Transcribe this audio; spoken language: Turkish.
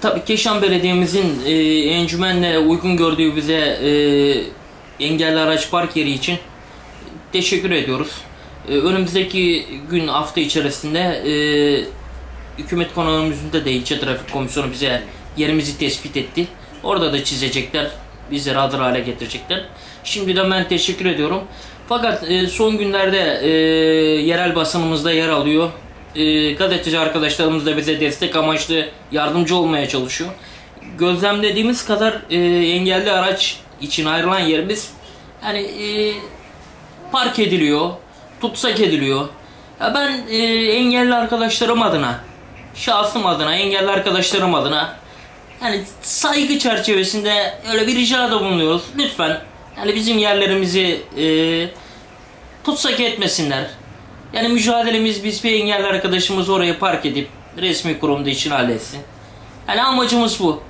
tabii Keşan Belediye'mizin e, encümenle uygun gördüğü bize e, engelli araç park yeri için teşekkür ediyoruz. E, önümüzdeki gün hafta içerisinde e, hükümet konağımızda da ilçe trafik komisyonu bize yerimizi tespit etti. Orada da çizecekler. Bizleri hazır hale getirecekler. Şimdiden ben teşekkür ediyorum. Fakat e, son günlerde e, yerel basınımızda yer alıyor. E, gazeteci arkadaşlarımız da bize destek amaçlı yardımcı olmaya çalışıyor. Gözlemlediğimiz kadar e, engelli araç için ayrılan yerimiz yani e, park ediliyor, tutsak ediliyor. Ya ben e, engelli arkadaşlarım adına, şahsım adına, engelli arkadaşlarım adına yani saygı çerçevesinde öyle bir ricada bulunuyoruz. Lütfen yani bizim yerlerimizi e, tutsak etmesinler. Yani mücadelemiz biz bir engelli arkadaşımız oraya park edip resmi kurumda için halletsin. Yani amacımız bu.